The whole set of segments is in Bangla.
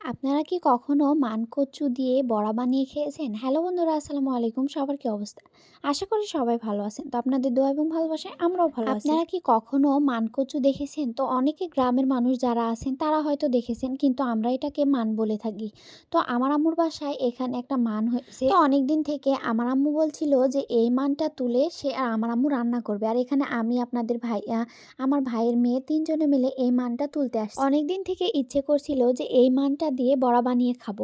আপনারা কি কখনো মানকচু দিয়ে বড়া বানিয়ে খেয়েছেন? হ্যালো বন্ধুরা, আসসালামু আলাইকুম। সবার কি অবস্থা? আশা করি সবাই ভালো আছেন। তো আপনাদের দোয়া এবং ভালোবাসায় আমরাও ভালো। আপনারা কি কখনো মানকচু দেখেছেন? তো অনেকে গ্রামের মানুষ যারা আছেন, তারা হয়তো দেখেছেন, কিন্তু আমরা এটাকে মান বলে থাকি। তো আমার আম্মুর বাসায় এখানে একটা মান হয়েছে। তো অনেকদিন থেকে আমার আম্মু বলছিল যে, এই মানটা তুলে সে আর আমার আম্মু রান্না করবে। আর এখানে আমি, আপনাদের ভাই আমার ভাইয়ের মেয়ে তিনজনে মিলে এই মানটা তুলতে আসছি। অনেকদিন থেকে ইচ্ছে করছিল যে, এই মানটা দিয়ে বড়া বানিয়ে খাব।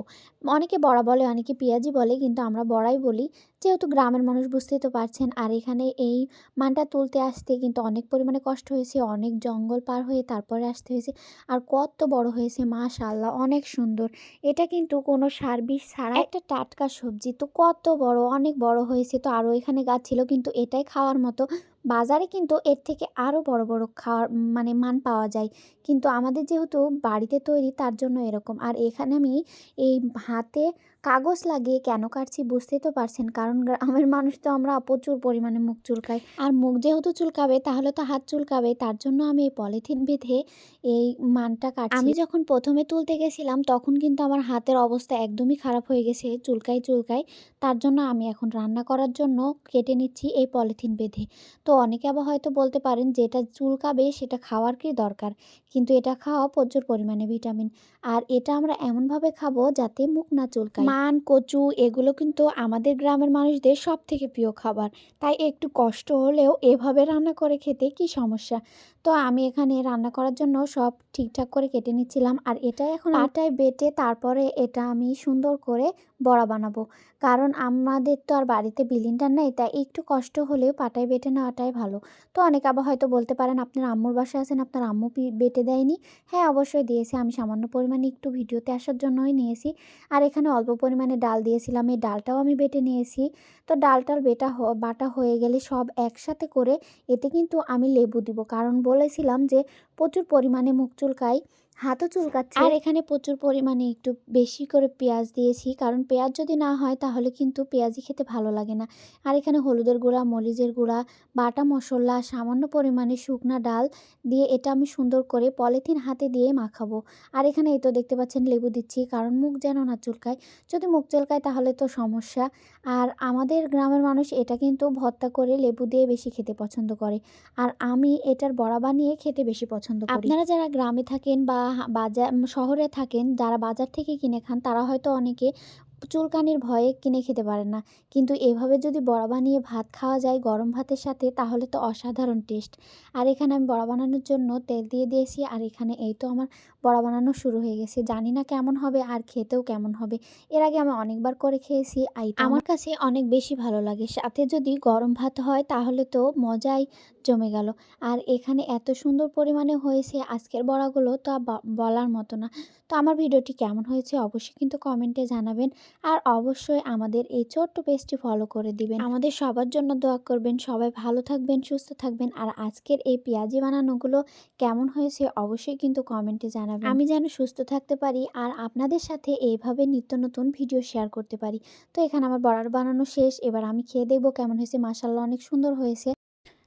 অনেকে বড়া বলে, অনেকে পেঁয়াজি বলে কিন্তু আমরা বড়াই বলি। যেহেতু গ্রামের মানুষ বুঝতেই তো পারছেন। আর এখানে এই মানটা তুলতে আসতে কিন্তু অনেক পরিমাণে কষ্ট হয়েছে। অনেক জঙ্গল পার হয়ে তারপরে আসতে হয়েছে। আর কত বড় হয়েছে মাশাআল্লাহ অনেক সুন্দর। এটা কিন্তু কোনো সার বিষ ছাড়া একটা টাটকা সবজি। তো কত বড়, অনেক বড় হয়েছে। তো আরও এখানে গাছ ছিল কিন্তু এটাই খাওয়ার মতো। বাজারে কিন্তু এর থেকে আরও বড়, বড় খাওয়ার মানে মান পাওয়া যায়। কিন্তু আমাদের যেহেতু বাড়িতে তৈরি তার জন্য এরকম। আর এখানে আমি এই হাতে কাগজ লাগিয়ে কেন কাটছি বুঝতেই তো পারছেন। কারণ গ্রামের মানুষ তো আমরা প্রচুর পরিমাণে মুখ চুলকাই। আর মুখ যেহেতু চুলকাবে তাহলে তো হাত চুলকাবে। তার জন্য আমি এই পলিথিন বেঁধে এই মানটা কাটছি। আমি যখন প্রথমে তুলতে গেছিলাম তখন কিন্তু আমার হাতের অবস্থা একদমই খারাপ হয়ে গেছে চুলকায়, চুলকায়। তার জন্য আমি এখন রান্না করার জন্য কেটে নিচ্ছি এই পলিথিন বেঁধে। তো অনেকে আবার হয়তো বলতে পারেন যে এটা চুলকাবে সেটা খাওয়ার কি দরকার? কিন্তু এটা খাওয়া প্রচুর পরিমাণে ভিটামিন। আর এটা আমরা এমনভাবে খাব যাতে মুখ না চুলকায়। মান, কচু এগুলো কিন্তু আমাদের গ্রামের মানুষদের সব থেকে প্রিয় খাবার। তাই একটু কষ্ট হলেও এভাবে রান্না করে খেতে কি সমস্যা? তো আমি এখানে রান্না করার জন্য সব ঠিকঠাক করে কেটে নিচ্ছিলাম। আর এটা এখন আটায় বেটে তারপরে এটা আমি সুন্দর করে বড়া বানাবো। কারণ আমাদের তো আর বাড়িতে বিলিন্ডার নেই তাই একটু কষ্ট হলেও পাটায় বেটে নেওয়াটাই ভালো। তো অনেকে আবার হয়তো বলতে পারেন আপনার আম্মুর বাসায় আছেন আপনার আম্মু বেটে দেয়নি? হ্যাঁ অবশ্যই দিয়েছে। আমি সামান্য পরিমাণে একটু ভিডিওতে আসার জন্যই নিয়েছি। আর এখানে অল্প পরিমাণে ডাল দিয়েছিলাম এই ডালটাও আমি বেটে নিয়েছি। তো ডাল টাল বেটা বাটা হয়ে গেলে সব একসাথে করে এতে কিন্তু আমি লেবু দিব। কারণ বলেছিলাম যে প্রচুর পরিমাণে মুখ চুলকায়, হাতও চুলকাচ্ছে। আর এখানে প্রচুর পরিমাণে একটু বেশি করে পেঁয়াজ দিয়েছি। কারণ পেঁয়াজ যদি না হয় তাহলে কিন্তু পেঁয়াজি খেতে ভালো লাগে না। আর এখানে হলুদের গুঁড়া, মরিচের গুঁড়া, বাটা মশলা সামান্য পরিমাণে শুকনা ডাল দিয়ে এটা আমি সুন্দর করে পলিথিন হাতে দিয়ে মাখাবো। আর এখানে এই তো দেখতে পাচ্ছেন লেবু দিচ্ছি কারণ মুখ যেন না চুলকায়। যদি মুখ চুলকায় তাহলে তো সমস্যা। আর আমাদের গ্রামের মানুষ এটা কিন্তু ভর্তা করে লেবু দিয়ে বেশি খেতে পছন্দ করে। আর আমি এটার বড়া বানিয়ে খেতে বেশি পছন্দ করি। আপনারা যারা গ্রামে থাকেন বা বাজার শহরে থাকেন, যারা বাজার থেকে কিনে খান, তারা হয়তো অনেকে চুলকানির ভয়ে কিনে খেতে পারেন না। কিন্তু এভাবে যদি বড়া বানিয়ে ভাত খাওয়া যায় গরম ভাতের সাথে, তাহলে তো অসাধারণ টেস্ট। আর এখানে আমি বড়া বানানোর জন্য তেল দিয়ে দিয়েছি, আর এখানে এই তো আমার বড়া বানানো শুরু হয়ে গেছে। জানি না কেমন হবে, আর খেতেও কেমন হবে। এর আগে আমি অনেকবার করে খেয়েছি। আমার কাছে অনেক বেশি ভালো লাগে। সাথে যদি গরম ভাত হয়, তাহলে তো মজাই জমে গেল। আর এখানে এত সুন্দর পরিমাণে হয়েছে আজকের বড়াগুলো তা বলার মতো না। তো আমার ভিডিওটি কেমন হয়েছে অবশ্যই কিন্তু কমেন্টে জানাবেন। আর অবশ্যই আমাদের এই ছোট্ট পেজটি ফলো করে দিবেন। আমাদের সবার জন্য দোয়া করবেন। সবাই ভালো থাকবেন, সুস্থ থাকবেন। আর আজকের এই পেঁয়াজি বানানোগুলো কেমন হয়েছে অবশ্যই কিন্তু কমেন্টে জানাবেন। আমি যেন সুস্থ থাকতে পারি আর আপনাদের সাথে এইভাবে নিত্য নতুন ভিডিও শেয়ার করতে পারি। তো এখানে আমার বড়া বানানো শেষ। এবার আমি খেয়ে দেখব কেমন হয়েছে। মাশাআল্লাহ অনেক সুন্দর হয়েছে।